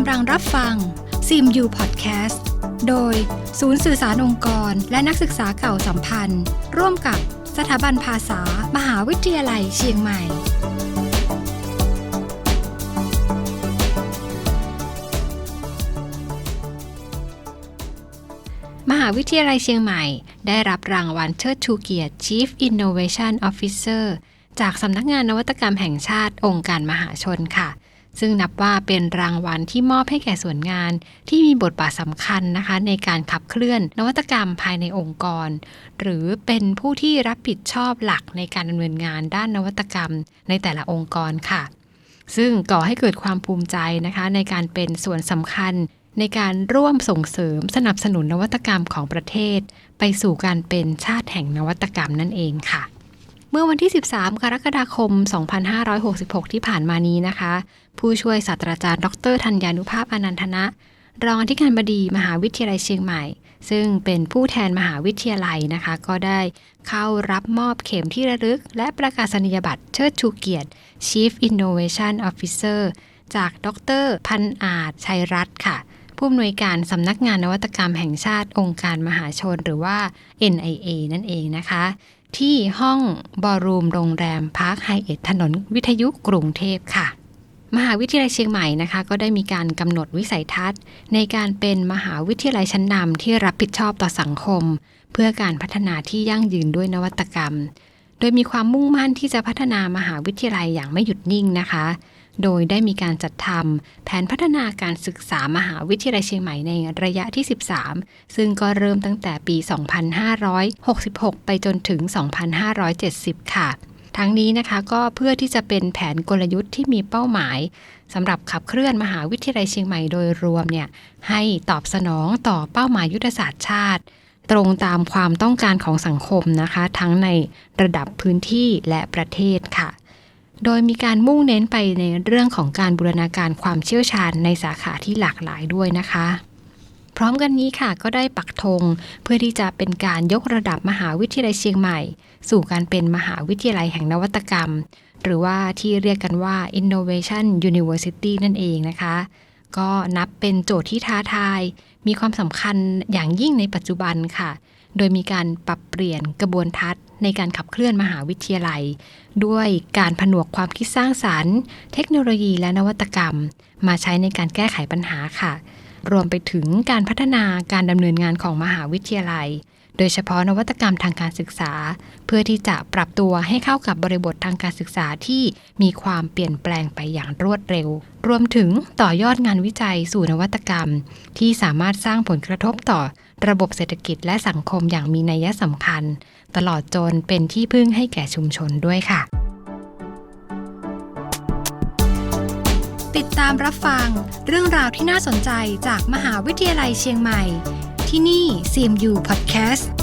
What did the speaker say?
กำลังรับฟังซิมยูพอดแคสต์โดยศูนย์สื่อสารองค์กร และนักศึกษาเก่าสัมพันธ์ ร่วมกับสถาบันภาษา มหาวิทยาลัยเชียงใหม่ มหาวิทยาลัยเชียงใหม่ ได้รับรางวัลเชิดชูเกียรติ Chief Innovation Officer จากสำนักงานนวัตกรรมแห่งชาติองค์การมหาชนค่ะ ซึ่งนับว่าเป็นรางวัลที่มอบให้แก่ส่วนงาน ที่มีบทบาทสำคัญนะคะ ในการขับเคลื่อนนวัตกรรมภายในองค์กร หรือเป็นผู้ที่รับผิดชอบหลักในการดำเนินงานด้านนวัตกรรมในแต่ละองค์กรค่ะ ซึ่งก่อให้เกิดความภูมิใจนะคะ ในการเป็นส่วนสำคัญในการร่วมส่งเสริมสนับสนุนนวัตกรรมของประเทศ ไปสู่การเป็นชาติแห่งนวัตกรรมนั่นเองค่ะ เมื่อวันที่ 13 กรกฎาคม 2566 ที่ผ่านมานี้นะคะ ผู้ช่วยศาสตราจารย์ ดรธัญญานุภาพอนันทนะ รองอธิการบดีมหาวิทยาลัยเชียงใหม่ ซึ่งเป็นผู้แทนมหาวิทยาลัยนะคะ ก็ได้เข้ารับมอบเข็มที่ระลึก และประกาศนียบัตรเชิดชูเกียรติ Chief Innovation Officer จากดรพันอาจชัยรัตน์ค่ะ ผู้อำนวยการสำนักงานนวัตกรรมแห่งชาติองค์การมหาชนหรือว่า NIA นั่นเองนะคะ ที่ห้องบอรูมโรงแรมพาร์คไฮเอทถนนวิทยุกรุงเทพค่ะ มหาวิทยาลัยเชียงใหม่นะคะ ก็ได้มีการกำหนดวิสัยทัศน์ ในการเป็นมหาวิทยาลัยชั้นนำที่รับผิดชอบต่อสังคม เพื่อการพัฒนาที่ยั่งยืนด้วยนวัตกรรม โดยมีความมุ่งมั่นที่จะพัฒนามหาวิทยาลัยอย่างไม่หยุดนิ่งนะคะ โดยได้มีการจัดทำแผนพัฒนาการศึกษามหาวิทยาลัยเชียงใหม่ในระยะที่ 13 ซึ่งก็เริ่มตั้งแต่ปี 2566 ไปจนถึง 2570 ค่ะ ทั้งนี้นะคะก็เพื่อที่จะเป็นแผนกลยุทธ์ที่มีเป้าหมายสำหรับขับเคลื่อนมหาวิทยาลัยเชียงใหม่โดยรวมเนี่ยให้ตอบสนองต่อเป้าหมายยุทธศาสตร์ชาติตรงตามความต้องการของสังคมนะคะ ทั้งในระดับพื้นที่และประเทศค่ะ โดยมีการมุ่งเน้นไปในเรื่องของการบูรณาการความเชี่ยวชาญในสาขาที่หลากหลายด้วยนะคะ พร้อมกันนี้ค่ะก็ได้ปักธงเพื่อที่จะเป็นการยกระดับมหาวิทยาลัยเชียงใหม่ สู่การเป็นมหาวิทยาลัยแห่งนวัตกรรม หรือว่าที่เรียกกันว่า Innovation University นั่นเองนะคะ ก็นับเป็นโจทย์ที่ท้าทาย มีความสำคัญอย่างยิ่งในปัจจุบันค่ะ โดยมีการปรับเปลี่ยนกระบวนทัศน์ ในการขับเคลื่อนมหาวิทยาลัย ด้วยการผนวกความคิดสร้างสารรค์ เทคโนโลยีและนวัตกรรม มาใช้ในการแก้ไขปัญหาค่ะ รวมไปถึงการพัฒนาการดำเนินงานของมหาวิทยาลัย โดยเฉพาะนวัตกรรมทางการศึกษา เพื่อที่จะปรับตัวให้เข้ากับบริบททางการศึกษาที่มีความเปลี่ยนแปลงไปอย่างรวดเร็ว รวมถึงต่อยอดงานวิจัยสู่นวัตกรรม ที่สามารถสร้างผลกระทบต่อระบบเศรษฐกิจและสังคมอย่างมีนัยสำคัญ ตลอดจนเป็นที่พึ่งให้แก่ชุมชนด้วยค่ะ ติดตามรับฟังเรื่องราวที่น่าสนใจจากมหาวิทยาลัยเชียงใหม่ ที่นี่ CMU Podcast